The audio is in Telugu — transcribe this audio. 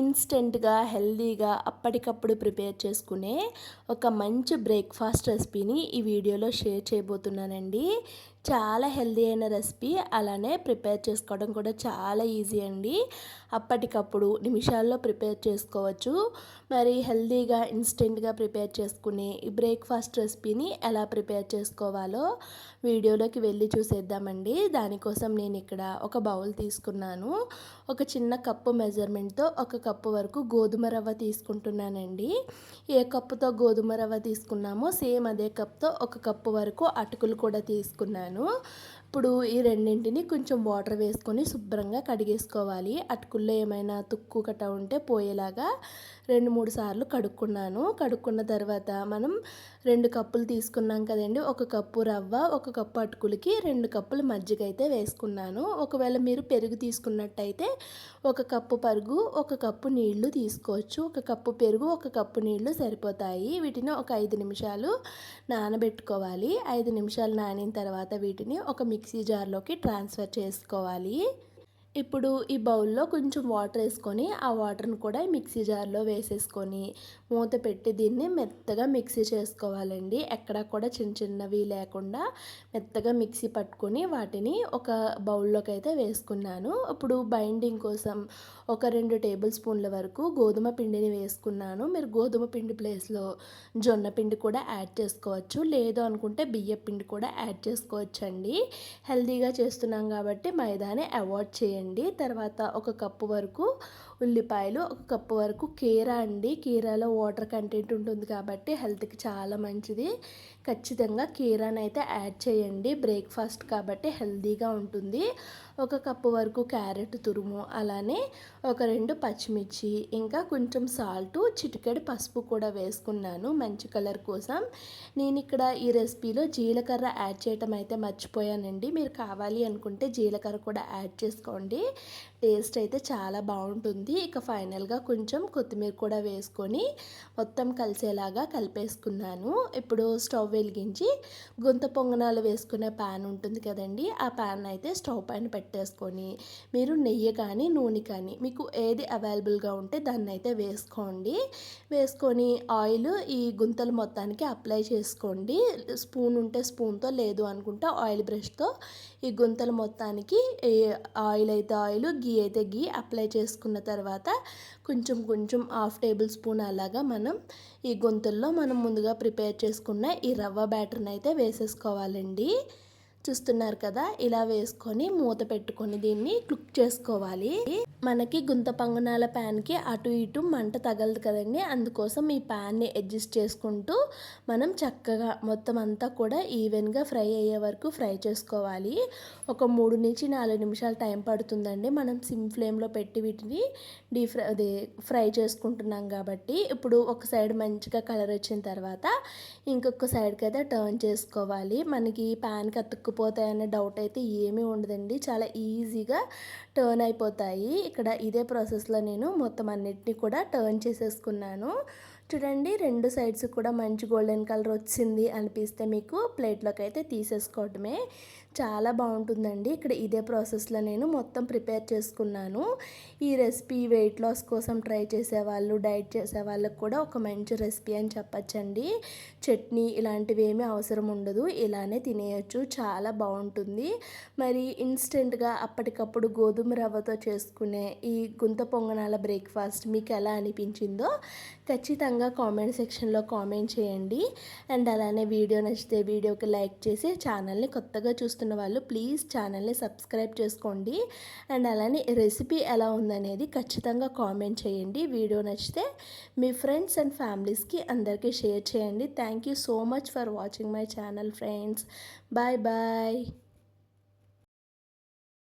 ఇన్స్టెంట్గా హెల్దీగా అప్పటికప్పుడు ప్రిపేర్ చేసుకునే ఒక మంచి బ్రేక్ఫాస్ట్ రెసిపీని ఈ వీడియోలో షేర్ చేయబోతున్నానండి. చాలా హెల్దీ అయిన రెసిపీ అలానే ప్రిపేర్ చేసుకోవడం కూడా చాలా ఈజీ అండి. అప్పటికప్పుడు నిమిషాల్లో ప్రిపేర్ చేసుకోవచ్చు. మరి హెల్దీగా ఇన్స్టెంట్గా ప్రిపేర్ చేసుకునే ఈ బ్రేక్ఫాస్ట్ రెసిపీని ఎలా ప్రిపేర్ చేసుకోవాలో వీడియోలోకి వెళ్ళి చూసేద్దామండి. దానికోసం నేను ఇక్కడ ఒక బౌల్ తీసుకున్నాను. ఒక చిన్న కప్పు మెజర్మెంట్తో ఒక కప్పు వరకు గోధుమ రవ్వ తీసుకుంటున్నానండి. ఏ కప్పుతో గోధుమ రవ్వ తీసుకున్నామో సేమ్ అదే కప్తో ఒక కప్పు వరకు అటుకులు కూడా తీసుకున్నాను. ఇప్పుడు ఈ రెండింటిని కొంచెం వాటర్ వేసుకొని శుభ్రంగా కడిగేసుకోవాలి. అటుకుల్లో ఏమైనా తుక్కు కట్ట ఉంటే పోయేలాగా రెండు మూడు సార్లు కడుక్కున్నాను. కడుక్కున్న తర్వాత మనం రెండు కప్పులు తీసుకున్నాం కదండి ఒక కప్పు రవ్వ ఒక కప్పు అటుకులకి రెండు కప్పులు మజ్జిగ అయితే వేసుకున్నాను. ఒకవేళ మీరు పెరుగు తీసుకున్నట్టయితే ఒక కప్పు పరుగు ఒక కప్పు నీళ్ళు తీసుకోవచ్చు. ఒక కప్పు పెరుగు ఒక కప్పు నీళ్ళు సరిపోతాయి. వీటిని ఒక ఐదు నిమిషాలు నానబెట్టుకోవాలి. ఐదు నిమిషాలు నానిన తర్వాత వీటిని ఒక మిక్సీ జార్లోకి ట్రాన్స్ఫర్ చేసుకోవాలి. ఇప్పుడు ఈ బౌల్లో కొంచెం వాటర్ వేసుకొని ఆ వాటర్ని కూడా మిక్సీ జార్లో వేసేసుకొని మూత పెట్టి దీన్ని మెత్తగా మిక్సీ చేసుకోవాలండి. ఎక్కడ కూడా చిన్న చిన్నవి లేకుండా మెత్తగా మిక్సీ పట్టుకొని వాటిని ఒక బౌల్లోకి అయితే వేసుకున్నాను. ఇప్పుడు బైండింగ్ కోసం ఒక రెండు టేబుల్ స్పూన్ల వరకు గోధుమ పిండిని వేసుకున్నాను. మీరు గోధుమ పిండి ప్లేస్లో జొన్న పిండి కూడా యాడ్ చేసుకోవచ్చు. లేదు అనుకుంటే బియ్య పిండి కూడా యాడ్ చేసుకోవచ్చు అండి హెల్తీగా చేస్తున్నాం కాబట్టి మైదాని అవాయిడ్ చేయండి. తర్వాత ఒక కప్పు వరకు ఉల్లిపాయలు ఒక కప్పు వరకు కీరా అండి. కీరాలో వాటర్ కంటెంట్ ఉంటుంది కాబట్టి హెల్త్కి చాలా మంచిది. ఖచ్చితంగా కీరాని అయితే యాడ్ చేయండి. బ్రేక్ఫాస్ట్ కాబట్టి హెల్తీగా ఉంటుంది. ఒక కప్పు వరకు క్యారెట్ తురుము అలానే ఒక రెండు పచ్చిమిర్చి ఇంకా కొంచెం సాల్ట్ చిటికెడు పసుపు కూడా వేసుకున్నాను మంచి కలర్ కోసం. నేను ఇక్కడ ఈ రెసిపీలో జీలకర్ర యాడ్ చేయటం అయితే మర్చిపోయానండి. మీరు కావాలి అనుకుంటే జీలకర్ర కూడా యాడ్ చేసుకోండి. టేస్ట్ అయితే చాలా బాగుంటుంది. ఇక ఫైనల్గా కొంచెం కొత్తిమీర కూడా వేసుకొని మొత్తం కలిసేలాగా కలిపేసుకున్నాను. ఇప్పుడు స్టవ్ వెలిగించి గుంత పొంగనాలు వేసుకునే ప్యాన్ ఉంటుంది కదండి ఆ ప్యాన్ అయితే స్టవ్ పైన పెట్టేసుకొని మీరు నెయ్యి కానీ నూనె కానీ మీకు ఏది అవైలబుల్గా ఉంటే దాన్ని అయితే వేసుకోండి. వేసుకొని ఆయిల్ ఈ గుంతలు మొత్తానికి అప్లై చేసుకోండి. స్పూన్ ఉంటే స్పూన్తో లేదు అనుకుంటే ఆయిల్ బ్రష్తో ఈ గుంతలు మొత్తానికి ఆయిల్ అయితే ఆయిల్ గీ అయితే గీ అప్లై చేసుకున్న తర్వాత తర్వాత కొంచెం కొంచెం హాఫ్ టేబుల్ స్పూన్ అలాగా మనం ఈ గొంతుల్లో మనం ముందుగా ప్రిపేర్ చేసుకున్న ఈ రవ్వ బ్యాటర్ని అయితే వేసేసుకోవాలండి. చూస్తున్నారు కదా ఇలా వేసుకొని మూత పెట్టుకొని దీన్ని కుక్ చేసుకోవాలి. మనకి గుంత పంగనాల ప్యాన్కి అటు ఇటు మంట తగలదు కదండి. అందుకోసం ఈ ప్యాన్ని అడ్జస్ట్ చేసుకుంటూ మనం చక్కగా మొత్తం అంతా కూడా ఈవెన్గా ఫ్రై అయ్యే వరకు ఫ్రై చేసుకోవాలి. ఒక మూడు నుంచి నాలుగు నిమిషాలు టైం పడుతుందండి. మనం సిమ్ ఫ్లేమ్లో పెట్టి వీటిని డీ ఫ్రై అదే ఫ్రై చేసుకుంటున్నాం కాబట్టి. ఇప్పుడు ఒక సైడ్ మంచిగా కలర్ వచ్చిన తర్వాత ఇంకొక సైడ్కి అయితే టర్న్ చేసుకోవాలి. మనకి ప్యాన్కి అతుక్కుపోతాయనే డౌట్ అయితే ఏమీ ఉండదండి. చాలా ఈజీగా టర్న్ అయిపోతాయి. ఇక్కడ ఇదే ప్రాసెస్లో నేను మొత్తం అన్నిటినీ కూడా టర్న్ చేసేసుకున్నాను. చూడండి రెండు సైడ్స్ కూడా మంచి గోల్డెన్ కలర్ వచ్చింది అనిపిస్తే మీకు ప్లేట్లోకి అయితే తీసేసుకోవటమే చాలా బాగుంటుందండి. ఇక్కడ ఇదే ప్రాసెస్లో నేను మొత్తం ప్రిపేర్ చేసుకున్నాను. ఈ రెసిపీ వెయిట్ లాస్ కోసం ట్రై చేసేవాళ్ళు డైట్ చేసే వాళ్ళకి కూడా ఒక మంచి రెసిపీ అని చెప్పచ్చండి. చట్నీ ఇలాంటివి ఏమీ అవసరం ఉండదు. ఇలానే తినేయచ్చు. చాలా బాగుంటుంది. మరి ఇన్స్టెంట్గా అప్పటికప్పుడు గోధుమ రవ్వతో చేసుకునే ఈ గుంత పొంగనాల బ్రేక్ఫాస్ట్ మీకు ఎలా అనిపించిందో ఖచ్చితంగా ఖచ్చితంగా కామెంట్ సెక్షన్లో కామెంట్ చేయండి. అండ్ అలానే వీడియో నచ్చితే వీడియోకి లైక్ చేసి ఛానల్ని కొత్తగా చూస్తున్న వాళ్ళు ప్లీజ్ ఛానల్ని సబ్స్క్రైబ్ చేసుకోండి. అండ్ అలానే రెసిపీ ఎలా ఉందనేది ఖచ్చితంగా కామెంట్ చేయండి. వీడియో నచ్చితే మీ ఫ్రెండ్స్ అండ్ ఫ్యామిలీస్కి అందరికీ షేర్ చేయండి. Thank you so much for watching my channel friends bye bye